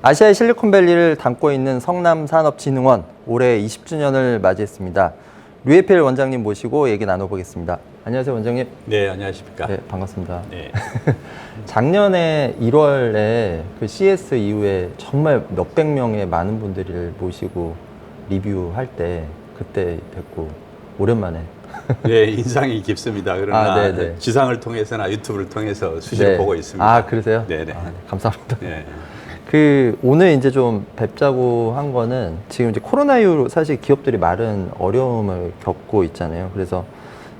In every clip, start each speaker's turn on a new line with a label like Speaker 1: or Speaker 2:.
Speaker 1: 아시아의 실리콘밸리를 담고 있는 성남산업진흥원 올해 20주년을 맞이했습니다. 류에필 원장님 모시고 얘기 나눠보겠습니다. 안녕하세요, 원장님.
Speaker 2: 네, 안녕하십니까.
Speaker 1: 네, 반갑습니다.
Speaker 2: 네.
Speaker 1: 작년에 1월에 그 CS 이후에 정말 몇백 명의 많은 분들을 모시고 리뷰할 때 그때 뵙고 오랜만에
Speaker 2: 네, 인상이 깊습니다. 그러나
Speaker 1: 아, 네네.
Speaker 2: 지상을 통해서나 유튜브를 통해서 수시로
Speaker 1: 네.
Speaker 2: 보고 있습니다.
Speaker 1: 아, 그러세요?
Speaker 2: 네네.
Speaker 1: 아, 네, 감사합니다.
Speaker 2: 네.
Speaker 1: 그 오늘 이제 좀 뵙자고 한 거는 지금 이제 코로나 이후로 사실 기업들이 많은 어려움을 겪고 있잖아요. 그래서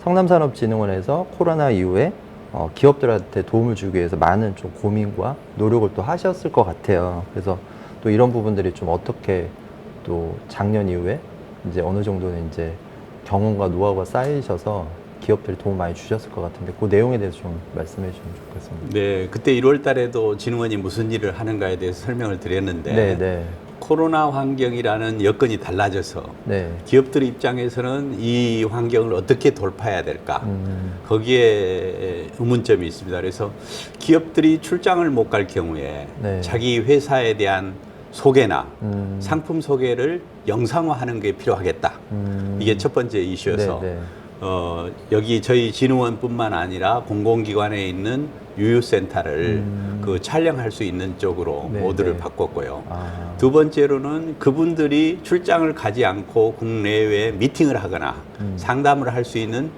Speaker 1: 성남산업진흥원에서 코로나 이후에 어, 기업들한테 도움을 주기 위해서 많은 좀 고민과 노력을 또 하셨을 것 같아요. 그래서 또 이런 부분들이 좀 어떻게 또 작년 이후에 이제 어느 정도는 이제 경험과 노하우가 쌓이셔서 기업들이 도움 많이 주셨을 것 같은데 그 내용에 대해서 좀 말씀해 주시면 좋겠습니다.
Speaker 2: 네, 그때 1월 달에도 진흥원이 무슨 일을 하는가에 대해서 설명을 드렸는데
Speaker 1: 네, 네,
Speaker 2: 코로나 환경이라는 여건이 달라져서
Speaker 1: 네.
Speaker 2: 기업들 입장에서는 이 환경을 어떻게 돌파해야 될까?
Speaker 1: 음,
Speaker 2: 거기에 의문점이 있습니다. 그래서 기업들이 출장을 못 갈 경우에
Speaker 1: 네.
Speaker 2: 자기 회사에 대한 소개나
Speaker 1: 음.
Speaker 2: 상품 소개를 영상화하는 게 필요하겠다.
Speaker 1: 음.
Speaker 2: 이게 첫 번째 이슈여서
Speaker 1: 네, 네.
Speaker 2: 어, 여기 저희 진흥원뿐만 아니라 공공기관에 있는 유유센터를
Speaker 1: 음.
Speaker 2: 그 촬영할 수 있는 쪽으로
Speaker 1: 네,
Speaker 2: 모드를
Speaker 1: 네.
Speaker 2: 바꿨고요.
Speaker 1: 아,
Speaker 2: 두 번째로는 그분들이 출장을 가지 않고 국내외 미팅을 하거나
Speaker 1: 음.
Speaker 2: 상담을 할 수 있는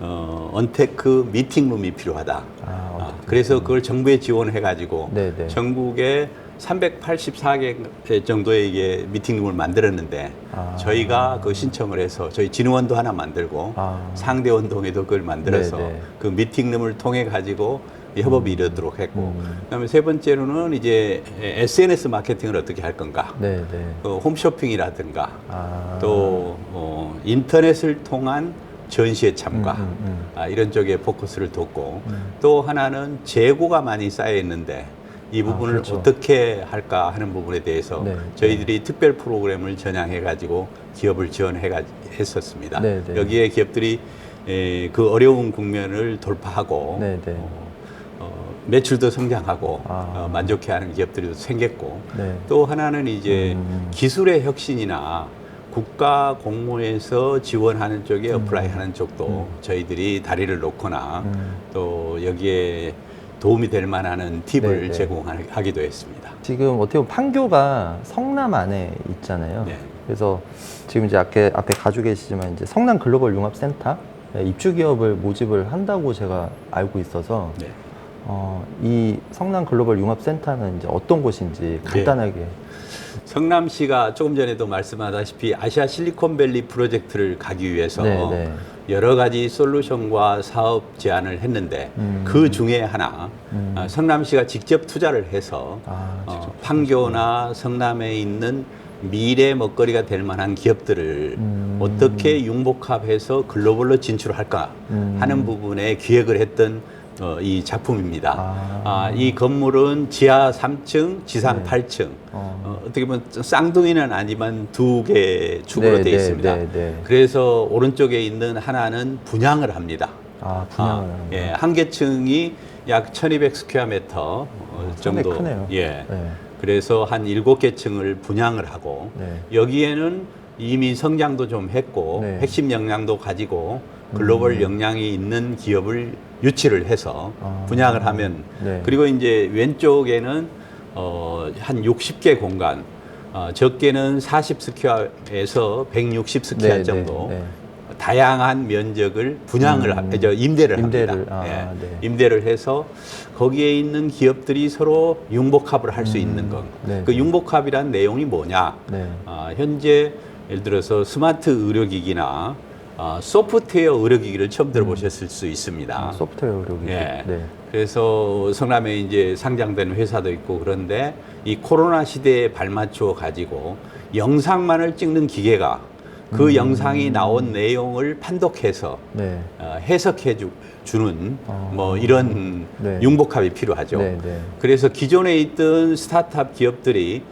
Speaker 2: 어, 언테크 미팅룸이 필요하다.
Speaker 1: 아,
Speaker 2: 아. 그래서 그걸 정부에 지원해 가지고
Speaker 1: 네, 네.
Speaker 2: 전국에 384개 정도의 이게 미팅룸을 만들었는데
Speaker 1: 아.
Speaker 2: 저희가 그 신청을 해서 저희 진흥원도 하나 만들고
Speaker 1: 아.
Speaker 2: 상대원동에도 그걸 만들어서
Speaker 1: 네, 네.
Speaker 2: 그 미팅룸을 통해 가지고 이 협업이 이루어지도록 했고
Speaker 1: 음.
Speaker 2: 그다음에 세 번째로는 이제 SNS 마케팅을 어떻게 할 건가
Speaker 1: 네, 네.
Speaker 2: 그 홈쇼핑이라든가
Speaker 1: 아.
Speaker 2: 또 어, 인터넷을 통한 전시에 참가
Speaker 1: 음, 음, 음.
Speaker 2: 아, 이런 쪽에 포커스를 뒀고
Speaker 1: 음.
Speaker 2: 또 하나는 재고가 많이 쌓여 있는데 이 부분을
Speaker 1: 그렇죠.
Speaker 2: 어떻게 할까 하는 부분에 대해서
Speaker 1: 네,
Speaker 2: 저희들이 특별 프로그램을 전향해 가지고 기업을 지원해 가 했었습니다.
Speaker 1: 네, 네.
Speaker 2: 여기에 기업들이 에, 그 어려운 국면을 돌파하고
Speaker 1: 네, 네.
Speaker 2: 어, 어, 매출도 성장하고
Speaker 1: 아.
Speaker 2: 어, 만족해하는 기업들이 생겼고
Speaker 1: 네.
Speaker 2: 또 하나는 이제
Speaker 1: 음.
Speaker 2: 기술의 혁신이나 국가 공모에서 지원하는 쪽에
Speaker 1: 음.
Speaker 2: 어플라이하는 쪽도 저희들이 다리를 놓거나
Speaker 1: 음.
Speaker 2: 또 여기에 도움이 될 만한 팁을
Speaker 1: 네, 네.
Speaker 2: 제공하기도 했습니다.
Speaker 1: 지금 어떻게 보면 판교가 성남 안에 있잖아요.
Speaker 2: 네.
Speaker 1: 그래서 지금 이제 앞에, 앞에 가지고 계시지만 이제 성남 글로벌 융합센터 네, 입주 기업을 모집을 한다고 제가 알고 있어서
Speaker 2: 네.
Speaker 1: 어, 이 성남 글로벌 융합센터는 이제 어떤 곳인지 간단하게
Speaker 2: 성남시가 조금 전에도 말씀하다시피 아시아 실리콘밸리 프로젝트를 가기 위해서
Speaker 1: 네, 네.
Speaker 2: 여러 가지 솔루션과 사업 제안을 했는데
Speaker 1: 음.
Speaker 2: 그 중에 하나
Speaker 1: 음.
Speaker 2: 어, 성남시가 직접 투자를 해서
Speaker 1: 아,
Speaker 2: 어,
Speaker 1: 직접
Speaker 2: 판교나 성남에 있는 미래 먹거리가 될 만한 기업들을
Speaker 1: 음.
Speaker 2: 어떻게 융복합해서 글로벌로 진출할까
Speaker 1: 음.
Speaker 2: 하는 부분에 기획을 했던 어, 이 작품입니다.
Speaker 1: 아.
Speaker 2: 아, 이 건물은 지하 3층, 지상
Speaker 1: 네.
Speaker 2: 8층.
Speaker 1: 어.
Speaker 2: 어, 어떻게 보면 쌍둥이는 아니지만 두개 축으로
Speaker 1: 네,
Speaker 2: 되어
Speaker 1: 네,
Speaker 2: 있습니다.
Speaker 1: 네, 네.
Speaker 2: 그래서 오른쪽에 있는 하나는 분양을 합니다.
Speaker 1: 아 분양을
Speaker 2: 아,
Speaker 1: 하는
Speaker 2: 예. 한 개층이 약 1200 스퀘어 미터 어,
Speaker 1: 상당히
Speaker 2: 정도.
Speaker 1: 크네요.
Speaker 2: 예.
Speaker 1: 네.
Speaker 2: 그래서 한 일곱 개 층을 분양을 하고
Speaker 1: 네.
Speaker 2: 여기에는 이미 성장도 좀 했고
Speaker 1: 네.
Speaker 2: 핵심 역량도 가지고 글로벌
Speaker 1: 음.
Speaker 2: 역량이 있는 기업을 유치를 해서
Speaker 1: 아.
Speaker 2: 분양을 하면
Speaker 1: 네.
Speaker 2: 그리고 이제 왼쪽에는 어, 한 60개 공간 어, 적게는 40스퀘어에서 160스퀘어
Speaker 1: 네, 네,
Speaker 2: 정도
Speaker 1: 네.
Speaker 2: 다양한 면적을 분양을
Speaker 1: 음.
Speaker 2: 하, 저 임대를,
Speaker 1: 임대를,
Speaker 2: 합니다.
Speaker 1: 아,
Speaker 2: 예.
Speaker 1: 네.
Speaker 2: 임대를 해서 거기에 있는 기업들이 서로 융복합을 할수
Speaker 1: 음.
Speaker 2: 있는 것.
Speaker 1: 네,
Speaker 2: 그
Speaker 1: 네.
Speaker 2: 융복합이란 내용이 뭐냐?
Speaker 1: 네.
Speaker 2: 아, 현재 예를 들어서 스마트 의료기기나 아, 소프트웨어 의료기기를 처음 들어보셨을 수 있습니다.
Speaker 1: 아, 소프트웨어 의료기.
Speaker 2: 예.
Speaker 1: 네.
Speaker 2: 그래서 성남에 이제 상장된 회사도 있고 그런데 이 코로나 시대에 발맞추어 가지고 영상만을 찍는 기계가 그
Speaker 1: 음.
Speaker 2: 영상이 나온 내용을 판독해서
Speaker 1: 네.
Speaker 2: 어, 해석해 주, 주는
Speaker 1: 어.
Speaker 2: 뭐 이런
Speaker 1: 네.
Speaker 2: 융복합이 필요하죠.
Speaker 1: 네, 네.
Speaker 2: 그래서 기존에 있던 스타트업 기업들이 에,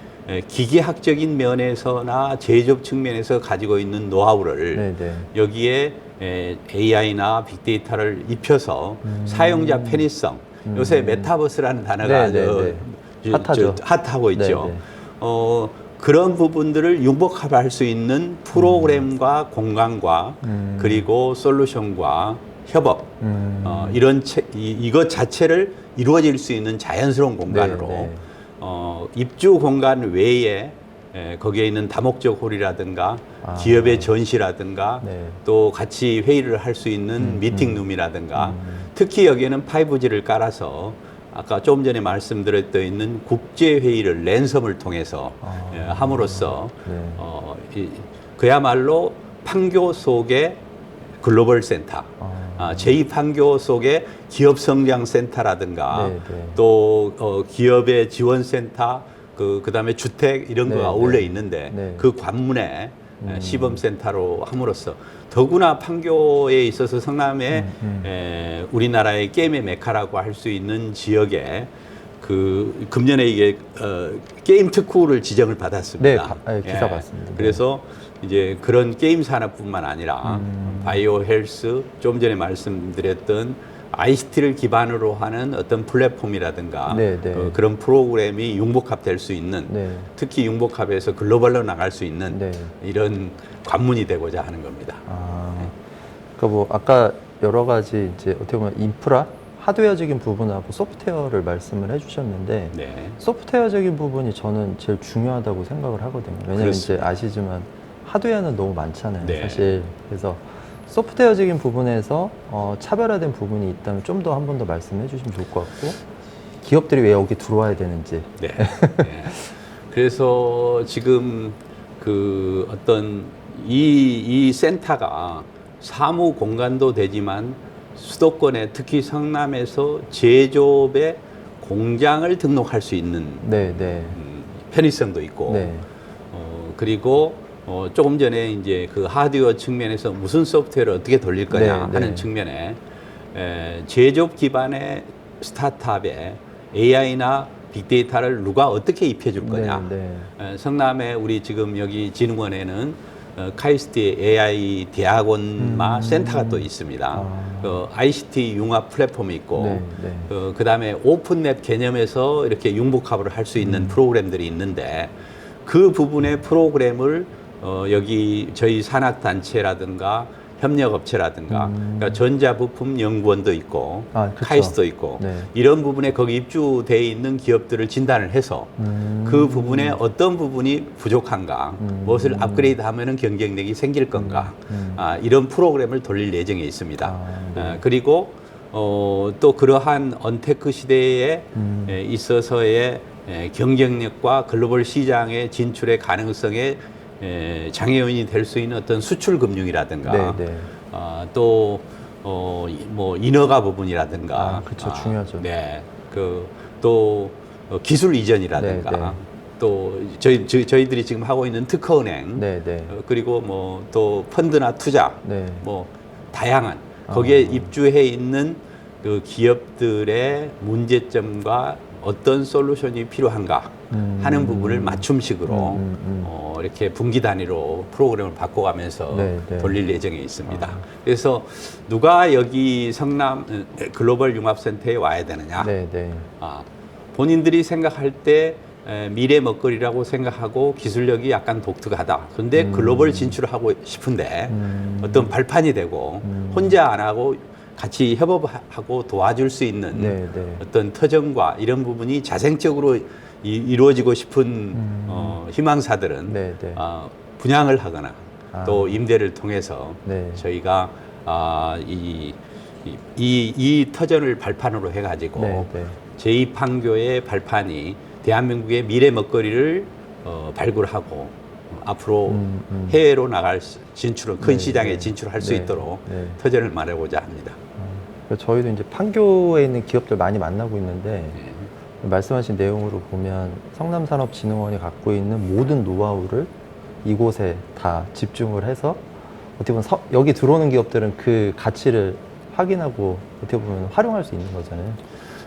Speaker 2: 기계학적인 면에서나 제조업 측면에서 가지고 있는 노하우를
Speaker 1: 네, 네.
Speaker 2: 여기에 에, AI나 빅데이터를 입혀서
Speaker 1: 음.
Speaker 2: 사용자 편의성 요새 메타버스라는 단어가
Speaker 1: 네, 네,
Speaker 2: 아주
Speaker 1: 네.
Speaker 2: 저-
Speaker 1: 핫하죠.
Speaker 2: 저- 핫하고 있죠.
Speaker 1: 네, 네.
Speaker 2: 어, 그런 부분들을 융복합할 수 있는 프로그램과 공간과
Speaker 1: 음.
Speaker 2: 그리고 솔루션과 협업
Speaker 1: 음.
Speaker 2: 어, 이런 채, 이, 이것 자체를 이루어질 수 있는 자연스러운 공간으로
Speaker 1: 네, 네.
Speaker 2: 어, 입주 공간 외에 에, 거기에 있는 다목적 홀이라든가
Speaker 1: 아.
Speaker 2: 기업의 전시라든가
Speaker 1: 네.
Speaker 2: 또 같이 회의를 할 수 있는
Speaker 1: 음,
Speaker 2: 미팅룸이라든가 특히 여기에는 5G를 깔아서 아까 조금 전에 말씀드렸던 있는 국제 회의를 랜섬을 통해서
Speaker 1: 아.
Speaker 2: 예, 함으로써
Speaker 1: 네.
Speaker 2: 어, 이, 그야말로 판교 속의 글로벌 센터,
Speaker 1: 아.
Speaker 2: 아, 제2판교 속의 기업 성장 센터라든가
Speaker 1: 네, 네.
Speaker 2: 또 어, 기업의 지원 센터, 그 그 다음에 주택 이런
Speaker 1: 네,
Speaker 2: 거가
Speaker 1: 네.
Speaker 2: 어울려 있는데
Speaker 1: 네.
Speaker 2: 그 관문에
Speaker 1: 음.
Speaker 2: 시범 센터로 함으로써 더구나 판교에 있어서 성남에
Speaker 1: 음, 음.
Speaker 2: 에, 우리나라의 게임의 메카라고 할 수 있는 지역에 그 금년에 이게 어, 게임 특구를 지정을 받았습니다.
Speaker 1: 네, 가- 네, 기사 봤습니다. 네.
Speaker 2: 그래서 이제 그런 게임 산업뿐만 아니라
Speaker 1: 음.
Speaker 2: 바이오 헬스 좀 전에 말씀드렸던 ICT를 기반으로 하는 어떤 플랫폼이라든가
Speaker 1: 네, 네.
Speaker 2: 어, 그런 프로그램이 융복합될 수 있는
Speaker 1: 네.
Speaker 2: 특히 융복합에서 글로벌로 나갈 수 있는
Speaker 1: 네.
Speaker 2: 이런 관문이 되고자 하는 겁니다.
Speaker 1: 아, 그러니까 뭐 아까 여러 가지 이제 어떻게 보면 인프라, 하드웨어적인 부분하고 소프트웨어를 말씀을 해주셨는데
Speaker 2: 네.
Speaker 1: 소프트웨어적인 부분이 저는 제일 중요하다고 생각을 하거든요. 왜냐면 이제
Speaker 2: 그렇습니다.
Speaker 1: 아시지만 하드웨어는 너무 많잖아요,
Speaker 2: 네.
Speaker 1: 사실. 그래서 소프트웨어적인 부분에서 어, 차별화된 부분이 있다면 좀 더 한 번 더 말씀해 주시면 좋을 것 같고 기업들이 왜 여기 들어와야 되는지.
Speaker 2: 네. 네. 그래서 지금 그 어떤 이, 이 센터가 사무 공간도 되지만 수도권에 특히 성남에서 제조업의 공장을 등록할 수 있는
Speaker 1: 네, 네,
Speaker 2: 음, 편의성도 있고
Speaker 1: 네,
Speaker 2: 어, 그리고 어, 조금 전에 이제 그 하드웨어 측면에서 무슨 소프트웨어를 어떻게 돌릴 거냐
Speaker 1: 네,
Speaker 2: 하는
Speaker 1: 네.
Speaker 2: 측면에 에, 제조업 기반의 스타트업에 AI나 빅데이터를 누가 어떻게 입혀줄 거냐.
Speaker 1: 네, 네.
Speaker 2: 에, 성남에 우리 지금 여기 진흥원에는 어, 카이스트 AI 대학원마
Speaker 1: 음.
Speaker 2: 센터가 또 있습니다.
Speaker 1: 아.
Speaker 2: 그 ICT 융합 플랫폼이 있고
Speaker 1: 네, 네.
Speaker 2: 그 그다음에 오픈랩 개념에서 이렇게 융복합을 할수
Speaker 1: 음.
Speaker 2: 있는 프로그램들이 있는데 그 부분의 프로그램을 어, 여기 저희 산학 단체라든가 협력 업체라든가
Speaker 1: 음.
Speaker 2: 그러니까 전자부품 연구원도 있고
Speaker 1: 아, 그쵸.
Speaker 2: 카이스도 있고
Speaker 1: 네.
Speaker 2: 이런 부분에 거기 입주돼 있는 기업들을 진단을 해서
Speaker 1: 음.
Speaker 2: 그 부분에 어떤 부분이 부족한가,
Speaker 1: 음.
Speaker 2: 무엇을 업그레이드 하면은 경쟁력이 생길 건가,
Speaker 1: 음.
Speaker 2: 아, 이런 프로그램을 돌릴 예정에 있습니다.
Speaker 1: 아, 네.
Speaker 2: 아, 그리고 어, 또 그러한 언테크 시대에
Speaker 1: 음.
Speaker 2: 에, 있어서의 에, 경쟁력과 글로벌 시장의 진출의 가능성에 에, 장애인이 될 수 있는 어떤 수출 금융이라든가
Speaker 1: 네, 네.
Speaker 2: 아, 또, 어, 이- 뭐, 인허가 부분이라든가.
Speaker 1: 아, 그쵸, 중요하죠.
Speaker 2: 네. 그, 또, 어, 기술 이전이라든가.
Speaker 1: 네, 네.
Speaker 2: 또, 저희, 저희, 저희 들이 지금 하고 있는 특허은행.
Speaker 1: 네, 네.
Speaker 2: 어, 그리고 뭐, 또, 펀드나 투자.
Speaker 1: 네.
Speaker 2: 뭐, 다양한. 거기에
Speaker 1: 아.
Speaker 2: 입주해 있는 그 기업들의 문제점과 어떤 솔루션이 필요한가
Speaker 1: 음.
Speaker 2: 하는 부분을 맞춤식으로
Speaker 1: 음, 음, 음.
Speaker 2: 어, 이렇게 분기 단위로 프로그램을 바꿔가면서
Speaker 1: 네, 네.
Speaker 2: 돌릴 예정에 있습니다.
Speaker 1: 아.
Speaker 2: 그래서 누가 여기 성남 어, 글로벌 융합센터에 와야 되느냐?
Speaker 1: 네, 네.
Speaker 2: 아, 본인들이 생각할 때 에, 미래 먹거리라고 생각하고 기술력이 약간 독특하다. 근데
Speaker 1: 음.
Speaker 2: 글로벌 진출을 하고 싶은데
Speaker 1: 음.
Speaker 2: 어떤 발판이 되고
Speaker 1: 음.
Speaker 2: 혼자 안 하고 같이 협업하고 도와줄 수 있는
Speaker 1: 네, 네.
Speaker 2: 어떤 터전과 이런 부분이 자생적으로 이, 루어지고 싶은 어, 희망사들은
Speaker 1: 네, 네.
Speaker 2: 아, 분양을 하거나
Speaker 1: 아.
Speaker 2: 또 임대를 통해서
Speaker 1: 네.
Speaker 2: 저희가 아, 이, 이, 이, 이 터전을 발판으로 해가지고
Speaker 1: 네, 네.
Speaker 2: 제2판교의 발판이 대한민국의 미래 먹거리를 어, 발굴하고 앞으로
Speaker 1: 음, 음.
Speaker 2: 해외로 나갈 수- 진출을 큰
Speaker 1: 네,
Speaker 2: 시장에
Speaker 1: 네.
Speaker 2: 진출할 수
Speaker 1: 네,
Speaker 2: 있도록
Speaker 1: 네.
Speaker 2: 터전을 마련하고자 합니다.
Speaker 1: 그래서 저희도 이제 판교에 있는 기업들 많이 만나고 있는데
Speaker 2: 네.
Speaker 1: 말씀하신 내용으로 보면 성남산업진흥원이 갖고 있는 모든 노하우를 이곳에 다 집중을 해서 어떻게 보면 서- 여기 들어오는 기업들은 그 가치를 확인하고 어떻게 보면 활용할 수 있는 거잖아요.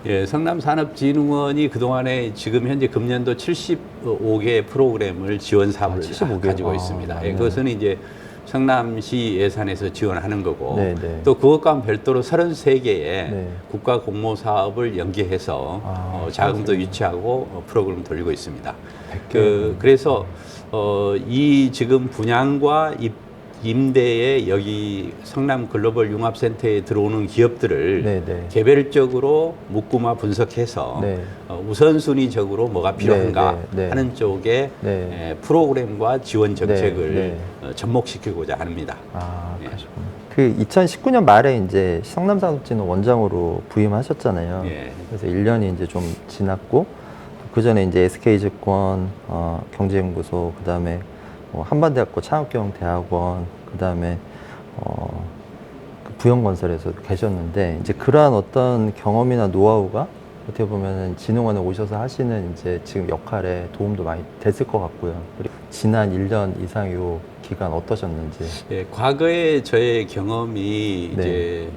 Speaker 2: 예, 성남산업진흥원이 그동안에 지금 현재 금년도 75개 프로그램을 지원 사업을
Speaker 1: 아, 75 개?
Speaker 2: 가지고
Speaker 1: 아,
Speaker 2: 있습니다. 예,
Speaker 1: 많네요.
Speaker 2: 그것은 이제 성남시 예산에서 지원하는 거고
Speaker 1: 네, 네.
Speaker 2: 또 그것과 별도로 33개의
Speaker 1: 네.
Speaker 2: 국가 공모 사업을 연계해서
Speaker 1: 아,
Speaker 2: 어, 자금도. 유치하고 어, 프로그램 돌리고 있습니다.
Speaker 1: 100개.
Speaker 2: 그 그래서 어, 이 지금 분양과 입, 임대에 여기 성남 글로벌 융합센터에 들어오는 기업들을
Speaker 1: 네, 네.
Speaker 2: 개별적으로 묶음화 분석해서
Speaker 1: 네.
Speaker 2: 어, 우선순위적으로 뭐가 필요한가
Speaker 1: 네, 네, 네.
Speaker 2: 하는 쪽에
Speaker 1: 네.
Speaker 2: 에, 프로그램과 지원 정책을
Speaker 1: 네,
Speaker 2: 어, 접목시키고자 합니다.
Speaker 1: 아,
Speaker 2: 예.
Speaker 1: 그 2019년 말에 이제 성남산업진흥 원장으로 부임하셨잖아요.
Speaker 2: 예.
Speaker 1: 그래서 1년이 이제 좀 지났고 그 전에 이제 SK증권 어, 경제연구소 그 다음에 뭐 한반대학교 창업경영대학원 그다음에 어, 그 부영건설에서 계셨는데 이제 그러한 어떤 경험이나 노하우가 어떻게 보면은 진흥원에 오셔서 하시는 이제 지금 역할에 도움도 많이 됐을 것 같고요. 그리고 지난 1년 이상 요 기간 어떠셨는지.
Speaker 2: 예, 과거에 저의 경험이
Speaker 1: 네.
Speaker 2: 이제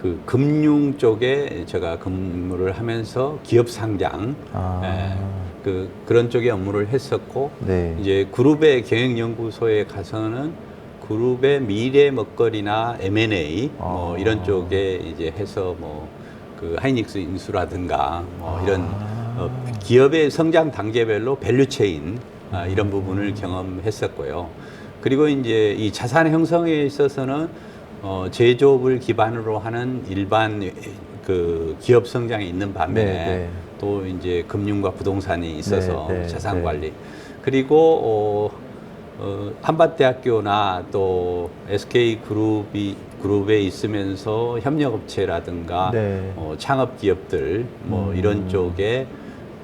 Speaker 2: 그 금융 쪽에 제가 근무를 하면서 기업 상장
Speaker 1: 아,
Speaker 2: 예, 그 그런 쪽에 업무를 했었고
Speaker 1: 네.
Speaker 2: 이제 그룹의 경영연구소에 가서는 그룹의 미래 먹거리나 M&A 뭐
Speaker 1: 아.
Speaker 2: 이런 쪽에 이제 해서 뭐 그 하이닉스 인수라든가 뭐 이런
Speaker 1: 아.
Speaker 2: 어, 기업의 성장 단계별로 밸류체인 아, 이런 부분을 경험했었고요. 그리고 이제 이 자산 형성에 있어서는 어, 제조업을 기반으로 하는 일반 그 기업 성장에 있는 반면에
Speaker 1: 네, 네.
Speaker 2: 또 이제 금융과 부동산이 있어서
Speaker 1: 네, 네,
Speaker 2: 자산
Speaker 1: 네.
Speaker 2: 관리 그리고 어, 어, 한밭대학교나 또 SK 그룹이 그룹에 있으면서 협력업체라든가
Speaker 1: 네.
Speaker 2: 어, 창업 기업들 뭐
Speaker 1: 음.
Speaker 2: 이런 쪽에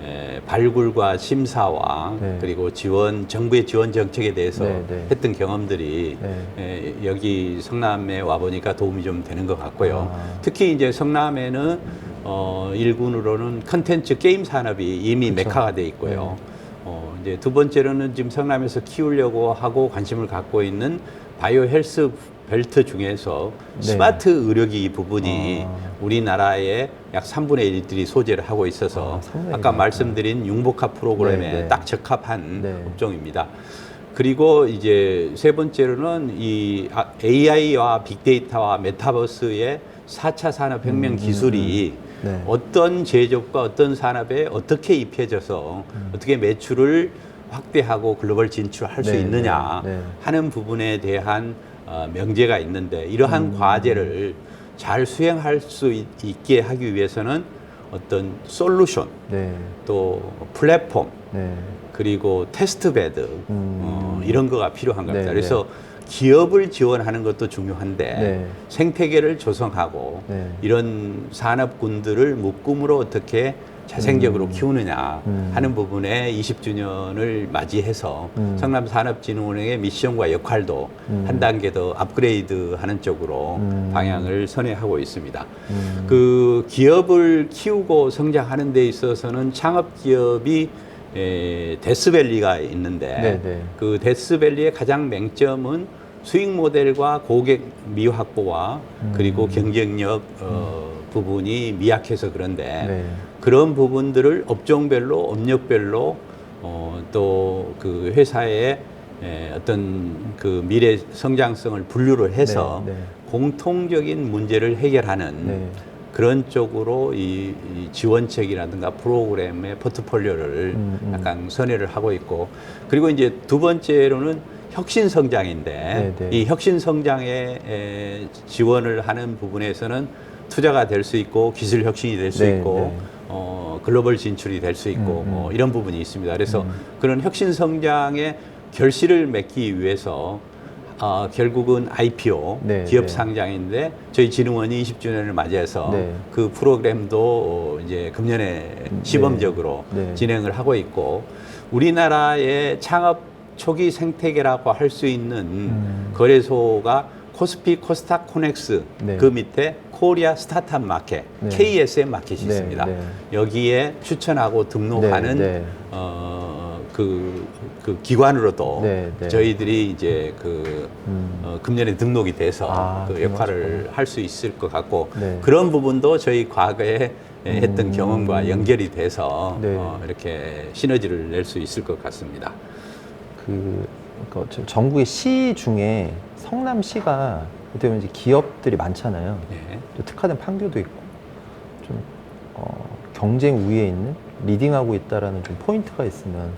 Speaker 2: 에, 발굴과 심사와
Speaker 1: 네.
Speaker 2: 그리고 지원 정부의 지원 정책에 대해서
Speaker 1: 네, 네.
Speaker 2: 했던 경험들이
Speaker 1: 네.
Speaker 2: 에, 여기 성남에 와 보니까 도움이 좀 되는 것 같고요.
Speaker 1: 아.
Speaker 2: 특히 이제 성남에는 어, 일군으로는 컨텐츠 게임 산업이 이미
Speaker 1: 그쵸.
Speaker 2: 메카가 돼 있고요. 어, 이제 두 번째로는 지금 성남에서 키우려고 하고 관심을 갖고 있는 바이오 헬스 벨트 중에서
Speaker 1: 네.
Speaker 2: 스마트 의료기 부분이
Speaker 1: 아.
Speaker 2: 우리나라의 약 3분의 1들이 소재를 하고 있어서
Speaker 1: 아, 3분의
Speaker 2: 아까
Speaker 1: 1.
Speaker 2: 말씀드린 융복합 프로그램에
Speaker 1: 네, 네.
Speaker 2: 딱 적합한
Speaker 1: 네.
Speaker 2: 업종입니다. 그리고 이제 세 번째로는 이 아, AI와 빅데이터와 메타버스의 4차 산업혁명
Speaker 1: 음,
Speaker 2: 기술이
Speaker 1: 음, 네.
Speaker 2: 어떤 제조업과 어떤 산업에 어떻게 입혀져서 어떻게 매출을 확대하고 글로벌 진출할 수
Speaker 1: 네,
Speaker 2: 있느냐
Speaker 1: 네, 네.
Speaker 2: 하는 부분에 대한 어, 명제가 있는데 이러한
Speaker 1: 음.
Speaker 2: 과제를 잘 수행할 수 있, 있게 하기 위해서는 어떤 솔루션
Speaker 1: 네.
Speaker 2: 또 플랫폼
Speaker 1: 네.
Speaker 2: 그리고 테스트 베드
Speaker 1: 음.
Speaker 2: 어, 이런 거가 필요한 겁니다.
Speaker 1: 네,
Speaker 2: 그래서 기업을 지원하는 것도 중요한데
Speaker 1: 네.
Speaker 2: 생태계를 조성하고
Speaker 1: 네.
Speaker 2: 이런 산업군들을 묶음으로 어떻게 자생적으로
Speaker 1: 음.
Speaker 2: 키우느냐
Speaker 1: 음.
Speaker 2: 하는 부분에 20주년을 맞이해서
Speaker 1: 음.
Speaker 2: 성남 산업진흥원의 미션과 역할도
Speaker 1: 음.
Speaker 2: 한 단계 더 업그레이드하는 쪽으로
Speaker 1: 음.
Speaker 2: 방향을 선회하고 있습니다.
Speaker 1: 음.
Speaker 2: 그 기업을 키우고 성장하는 데 있어서는 창업 기업이 에, 데스밸리가 있는데
Speaker 1: 네, 네.
Speaker 2: 그 데스밸리의 가장 맹점은 수익 모델과 고객 미화 확보와
Speaker 1: 음.
Speaker 2: 그리고 경쟁력 어, 부분이 미약해서 그런데
Speaker 1: 네.
Speaker 2: 그런 부분들을 업종별로 업력별로 어, 또 그 회사의 에, 어떤 그 미래 성장성을 분류를 해서
Speaker 1: 네, 네.
Speaker 2: 공통적인 문제를 해결하는
Speaker 1: 네.
Speaker 2: 그런 쪽으로 이, 이 지원책이라든가 프로그램의 포트폴리오를
Speaker 1: 음, 음.
Speaker 2: 약간 선회를 하고 있고 그리고 이제 두 번째로는 혁신 성장인데
Speaker 1: 네, 네.
Speaker 2: 이 혁신 성장에 에, 지원을 하는 부분에서는 투자가 될 수 있고 기술 혁신이 될수
Speaker 1: 네,
Speaker 2: 있고
Speaker 1: 네.
Speaker 2: 어, 글로벌 진출이 될 수 있고
Speaker 1: 음, 음.
Speaker 2: 뭐 이런 부분이 있습니다. 그래서
Speaker 1: 음.
Speaker 2: 그런 혁신 성장의 결실을 맺기 위해서 어, 결국은 IPO
Speaker 1: 네,
Speaker 2: 기업
Speaker 1: 네.
Speaker 2: 상장인데 저희 진흥원이 20주년을 맞이해서
Speaker 1: 네.
Speaker 2: 그 프로그램도 어, 이제 금년에 시범적으로
Speaker 1: 네.
Speaker 2: 진행을 하고 있고 우리나라의 창업 초기 생태계라고 할 수 있는
Speaker 1: 음.
Speaker 2: 거래소가 코스피 코스닥 코넥스
Speaker 1: 네.
Speaker 2: 그 밑에 코리아 스타트업 마켓
Speaker 1: 네.
Speaker 2: KSM 마켓이
Speaker 1: 네,
Speaker 2: 있습니다.
Speaker 1: 네.
Speaker 2: 여기에 추천하고 등록하는
Speaker 1: 네, 네.
Speaker 2: 어, 그, 그 기관으로도
Speaker 1: 네, 네.
Speaker 2: 저희들이 이제 그
Speaker 1: 음.
Speaker 2: 어, 금년에 등록이 돼서
Speaker 1: 아,
Speaker 2: 그 역할을 할 수 있을 것 같고
Speaker 1: 네.
Speaker 2: 그런 부분도 저희 과거에 했던
Speaker 1: 음.
Speaker 2: 경험과 연결이 돼서
Speaker 1: 네.
Speaker 2: 어, 이렇게 시너지를 낼 수 있을 것 같습니다.
Speaker 1: 그 그러니까 전국의 시 중에 성남시가 어떻게 보면 이제 기업들이 많잖아요.
Speaker 2: 네.
Speaker 1: 또 특화된 판교도 있고 좀 어, 경쟁 우위에 있는 리딩하고 있다라는 좀 포인트가 있으면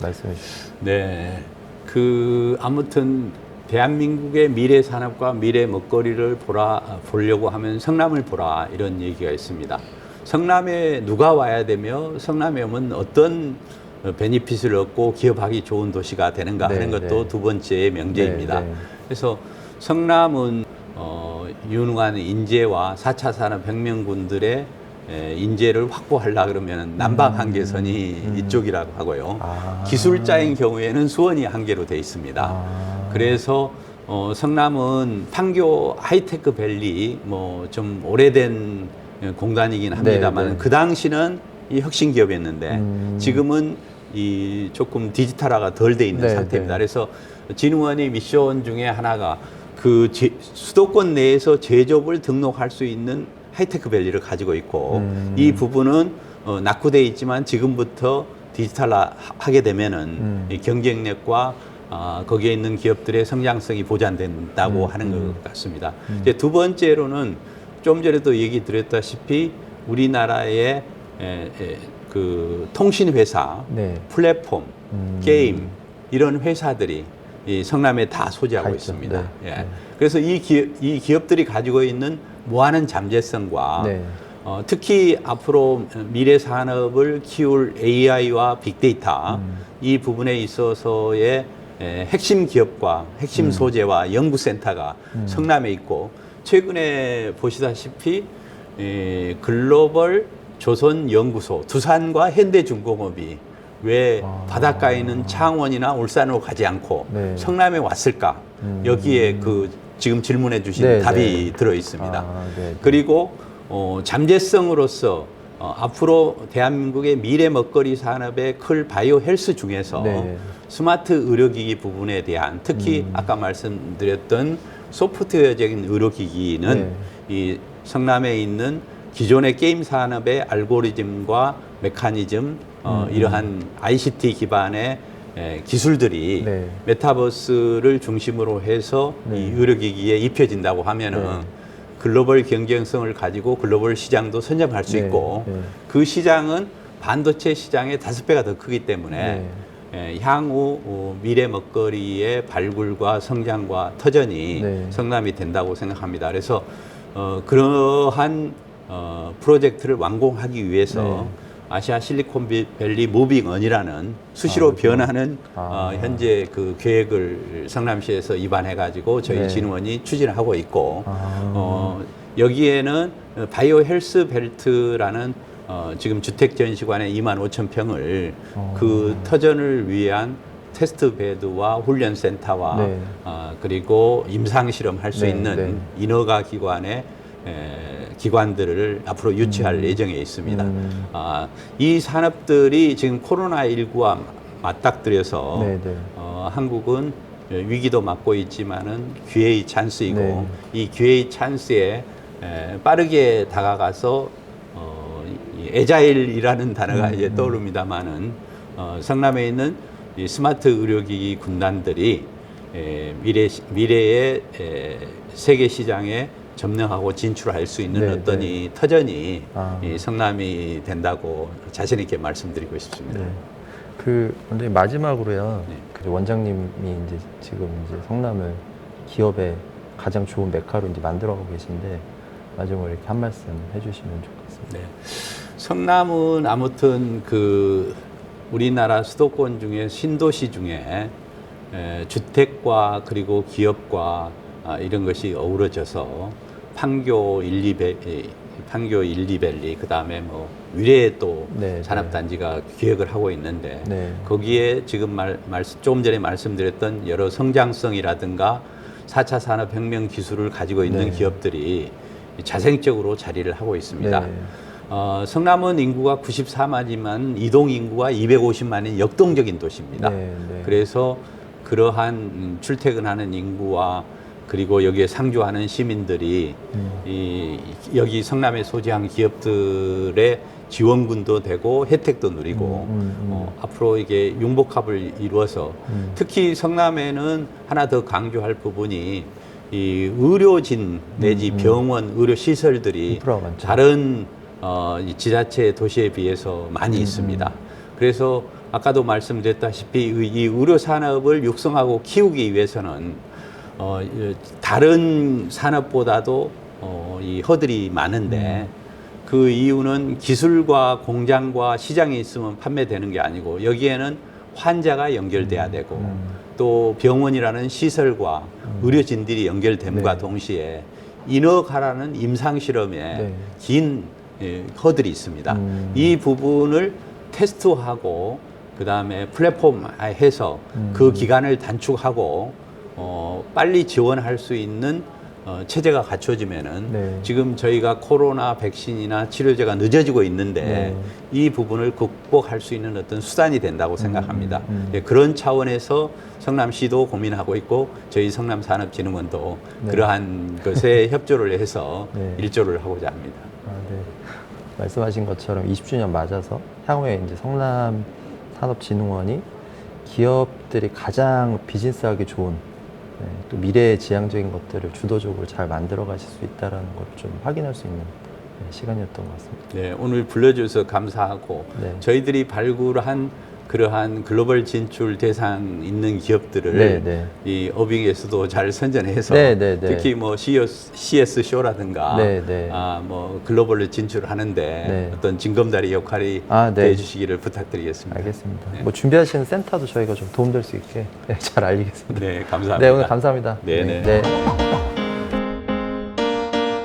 Speaker 1: 말씀해 주시죠.
Speaker 2: 네. 그 아무튼 대한민국의 미래 산업과 미래 먹거리를 보라 보려고 하면 성남을 보라 이런 얘기가 있습니다. 성남에 누가 와야 되며 성남에 오면 어떤 어, 베니핏을 얻고 기업하기 좋은 도시가 되는가
Speaker 1: 네,
Speaker 2: 하는 것도
Speaker 1: 네.
Speaker 2: 두 번째 명제입니다.
Speaker 1: 네, 네.
Speaker 2: 그래서 성남은 어, 유능한 인재와 4차 산업 혁명군들의 에, 인재를 확보하려 그러면 남방 한계선이
Speaker 1: 음.
Speaker 2: 이쪽이라고 하고요.
Speaker 1: 아.
Speaker 2: 기술자인 경우에는 수원이 한계로 돼 있습니다.
Speaker 1: 아.
Speaker 2: 그래서 어, 성남은 판교 하이테크 밸리 뭐 좀 오래된 공간이긴 합니다만
Speaker 1: 네, 네.
Speaker 2: 그 당시는 이 혁신 기업이었는데
Speaker 1: 음.
Speaker 2: 지금은 이 조금 디지털화가 덜 돼 있는
Speaker 1: 네,
Speaker 2: 상태입니다.
Speaker 1: 네.
Speaker 2: 그래서 진흥원의 미션 중에 하나가 그 제- 수도권 내에서 제조업을 등록할 수 있는 하이테크 밸리를 가지고 있고
Speaker 1: 음.
Speaker 2: 이 부분은 어, 낙후돼 있지만 지금부터 디지털화하게 되면은
Speaker 1: 음.
Speaker 2: 이 경쟁력과 아, 거기에 있는 기업들의 성장성이 보장된다고
Speaker 1: 음,
Speaker 2: 하는
Speaker 1: 음.
Speaker 2: 것 같습니다. 이제 두 번째로는 좀 전에도 얘기 드렸다시피 우리나라의 에, 에, 그 통신 회사,
Speaker 1: 네.
Speaker 2: 플랫폼,
Speaker 1: 음.
Speaker 2: 게임 이런 회사들이 이 성남에 다
Speaker 1: 있죠.
Speaker 2: 있습니다.
Speaker 1: 네.
Speaker 2: 예.
Speaker 1: 네.
Speaker 2: 그래서 이, 기업, 이 기업들이 가지고 있는 무한한 잠재성과
Speaker 1: 네.
Speaker 2: 어, 특히 앞으로 미래 산업을 키울 AI와 빅데이터
Speaker 1: 음.
Speaker 2: 이 부분에 있어서의 에, 핵심 기업과 핵심
Speaker 1: 음.
Speaker 2: 소재와 연구센터가
Speaker 1: 음.
Speaker 2: 성남에 있고 최근에 보시다시피 에, 글로벌 조선 연구소 두산과 현대중공업이 왜
Speaker 1: 아.
Speaker 2: 바닷가에 있는 창원이나 울산으로 가지 않고
Speaker 1: 네.
Speaker 2: 성남에 왔을까?
Speaker 1: 음.
Speaker 2: 여기에 그 지금 질문해 주신
Speaker 1: 네,
Speaker 2: 답이
Speaker 1: 네.
Speaker 2: 들어 있습니다.
Speaker 1: 아, 네, 네.
Speaker 2: 그리고 어, 잠재성으로서 어, 앞으로 대한민국의 미래 먹거리 산업의 클 바이오 헬스 중에서
Speaker 1: 네.
Speaker 2: 스마트 의료기기 부분에 대한 특히
Speaker 1: 음.
Speaker 2: 아까 말씀드렸던 소프트웨어적인 의료기기는
Speaker 1: 네.
Speaker 2: 이 성남에 있는 기존의 게임 산업의 알고리즘과 메커니즘 어,
Speaker 1: 음.
Speaker 2: 이러한 ICT 기반의 에, 기술들이
Speaker 1: 네.
Speaker 2: 메타버스를 중심으로 해서
Speaker 1: 네.
Speaker 2: 이 의료기기에 입혀진다고 하면은
Speaker 1: 네.
Speaker 2: 글로벌 경쟁성을 가지고 글로벌 시장도 선점할 수
Speaker 1: 네,
Speaker 2: 있고
Speaker 1: 네.
Speaker 2: 그 시장은 반도체 시장의 다섯 배가 더 크기 때문에
Speaker 1: 네.
Speaker 2: 에, 향후 어, 미래 먹거리의 발굴과 성장과 터전이
Speaker 1: 네.
Speaker 2: 성남이 된다고 생각합니다. 그래서 어, 그러한 어, 프로젝트를 완공하기 위해서
Speaker 1: 네.
Speaker 2: 아시아 실리콘밸리 무빙언이라는 수시로
Speaker 1: 아.
Speaker 2: 변하는
Speaker 1: 아.
Speaker 2: 어, 현재 그 계획을 성남시에서 입안해 가지고 저희
Speaker 1: 네.
Speaker 2: 진흥원이 추진을 하고 있고
Speaker 1: 아.
Speaker 2: 어, 여기에는 바이오 헬스 벨트라는 어, 지금 주택 전시관에 2만 5천 평을
Speaker 1: 어.
Speaker 2: 그 터전을 위한 테스트 베드와 훈련 센터와
Speaker 1: 네.
Speaker 2: 어, 그리고 임상 실험 할 수
Speaker 1: 네,
Speaker 2: 있는
Speaker 1: 네.
Speaker 2: 인허가 기관의 에, 기관들을 앞으로 유치할 예정에 있습니다.
Speaker 1: 음.
Speaker 2: 아, 이 산업들이 지금 코로나19와 맞닥뜨려서
Speaker 1: 네, 네.
Speaker 2: 어, 한국은 위기도 맞고 있지만은 기회의 찬스이고
Speaker 1: 네.
Speaker 2: 이 기회의 찬스에 에, 빠르게 다가가서 어, 이 에자일이라는 단어가
Speaker 1: 음,
Speaker 2: 이제
Speaker 1: 음.
Speaker 2: 떠오릅니다만은 어, 성남에 있는 이 스마트 의료기기 군단들이 에, 미래 미래의 에, 세계 시장에 점령하고 진출할 수 있는
Speaker 1: 네,
Speaker 2: 어떤
Speaker 1: 네.
Speaker 2: 이 터전이
Speaker 1: 아.
Speaker 2: 이 성남이 된다고 자신 있게 말씀드리고 싶습니다.
Speaker 1: 네. 그 원장님 마지막으로요.
Speaker 2: 네.
Speaker 1: 그 원장님이 이제 지금 이제 성남을 기업의 가장 좋은 메카로 이제 만들어가고 계신데 마지막으로 이렇게 한 말씀 해주시면 좋겠습니다.
Speaker 2: 네. 성남은 아무튼 그 우리나라 수도권 중에 신도시 중에 에, 주택과 그리고 기업과 아, 이런 것이 어우러져서 판교 1, 2배, 판교 1, 2밸리 그다음에 뭐 위례에 또
Speaker 1: 네,
Speaker 2: 산업단지가 기획을 하고 있는데
Speaker 1: 네.
Speaker 2: 거기에 지금 말, 말씀, 조금 전에 말씀드렸던 여러 성장성이라든가 4차 산업혁명 기술을 가지고 있는
Speaker 1: 네.
Speaker 2: 기업들이 자생적으로 자리를 하고 있습니다.
Speaker 1: 네.
Speaker 2: 어, 성남은 인구가 94만이면 이동 인구가 250만인 역동적인 도시입니다.
Speaker 1: 네, 네.
Speaker 2: 그래서 그러한 음, 출퇴근하는 인구와 그리고 여기에 상주하는 시민들이
Speaker 1: 음.
Speaker 2: 이 여기 성남에 소재한 기업들의 지원군도 되고 혜택도 누리고
Speaker 1: 음, 음, 음.
Speaker 2: 어, 앞으로 이게 융복합을 이루어서
Speaker 1: 음.
Speaker 2: 특히 성남에는 하나 더 강조할 부분이 이 의료진 내지. 병원 의료 시설들이. 다른 어, 이 지자체 도시에 비해서 많이
Speaker 1: 음,
Speaker 2: 있습니다. 그래서 아까도 말씀드렸다시피 이- 이 의료 산업을 육성하고 키우기 위해서는 어, 이- 다른 산업보다도 어, 이 허들이 많은데
Speaker 1: 음.
Speaker 2: 그 이유는 기술과 공장과 시장이 있으면 판매되는 게 아니고 여기에는 환자가 연결돼야 되고
Speaker 1: 음.
Speaker 2: 또 병원이라는 시설과 의료진들이 연결됨과
Speaker 1: 네.
Speaker 2: 동시에 인허가라는 임상 실험에
Speaker 1: 네.
Speaker 2: 긴 예, 허들이 있습니다.
Speaker 1: 음.
Speaker 2: 이 부분을 테스트하고 그 다음에 플랫폼 해서
Speaker 1: 음.
Speaker 2: 그 기간을 단축하고 어, 빨리 지원할 수 있는 어, 체제가 갖춰지면은
Speaker 1: 네.
Speaker 2: 지금 저희가 코로나 백신이나 치료제가 늦어지고 있는데
Speaker 1: 네.
Speaker 2: 이 부분을 극복할 수 있는 어떤 수단이 된다고 생각합니다.
Speaker 1: 음.
Speaker 2: 예, 그런 차원에서 성남시도 고민하고 있고 저희 성남산업진흥원도
Speaker 1: 네.
Speaker 2: 그러한 것에 협조를 해서
Speaker 1: 네.
Speaker 2: 일조를 하고자 합니다.
Speaker 1: 아, 네. 말씀하신 것처럼 20주년 맞아서 향후에 이제 성남 산업진흥원이 기업들이 가장 비즈니스하기 좋은 네, 또 미래지향적인 것들을 주도적으로 잘 만들어 가실 수 있다는 걸 좀 확인할 수 있는 네, 시간이었던 것 같습니다.
Speaker 2: 네, 오늘 불러주셔서 감사하고
Speaker 1: 네.
Speaker 2: 저희들이 발굴한 그러한 글로벌 진출 대상 있는 기업들을
Speaker 1: 네, 네.
Speaker 2: 이 어빙에서도 잘 선전해서
Speaker 1: 네, 네, 네.
Speaker 2: 특히 뭐 CS 쇼라든가
Speaker 1: 네, 네.
Speaker 2: 아, 뭐 글로벌로 진출하는데
Speaker 1: 네.
Speaker 2: 어떤 징검다리 역할이
Speaker 1: 아, 네.
Speaker 2: 해주시기를 부탁드리겠습니다.
Speaker 1: 알겠습니다.
Speaker 2: 네.
Speaker 1: 뭐 준비하시는 센터도 저희가 좀 도움될 수 있게 네, 잘 알리겠습니다.
Speaker 2: 네, 감사합니다.
Speaker 1: 네, 오늘 감사합니다.
Speaker 2: 네, 네.
Speaker 1: 네.